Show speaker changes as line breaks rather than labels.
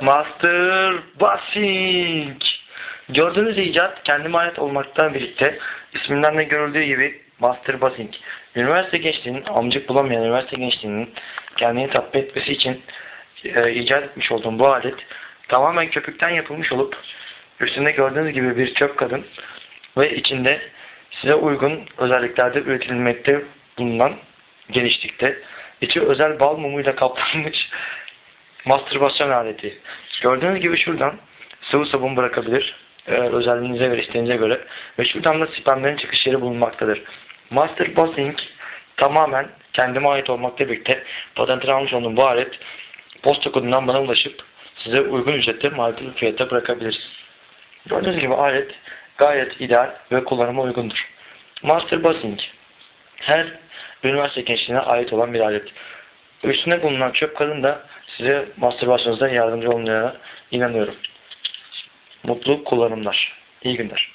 Master Basing. Gördüğünüz icat kendime ait olmaktan birlikte isminden de görüldüğü gibi Master Basing. Üniversite gençliğinin, amcık bulamayan üniversite gençliğinin kendini tatmin etmesi için e, icat etmiş olduğum bu alet tamamen köpükten yapılmış olup üstünde gördüğünüz gibi bir çöp kadın ve içinde size uygun özelliklerde üretilmekte bulunan genişlikte içi özel bal mumuyla kaplanmış mastürbasyon aleti. Gördüğünüz gibi şuradan sıvı sabun bırakabilir. e, özelliğinize ve isteğinize göre. Ve şuradan da spermlerin çıkış yeri bulunmaktadır. Master Bossing tamamen kendime ait olmakla birlikte patentini almış olduğum bu alet posta kodundan bana ulaşıp size uygun ücrette maliyetli fiyata bırakabiliriz. Gördüğünüz gibi alet gayet ideal ve kullanıma uygundur. Master Bossing her üniversite gençliğine ait olan bir alet. Üstünde bulunan çöp kadın da size mastürbasyonunuzda yardımcı olacağına inanıyorum. Mutlu kullanımlar. İyi günler.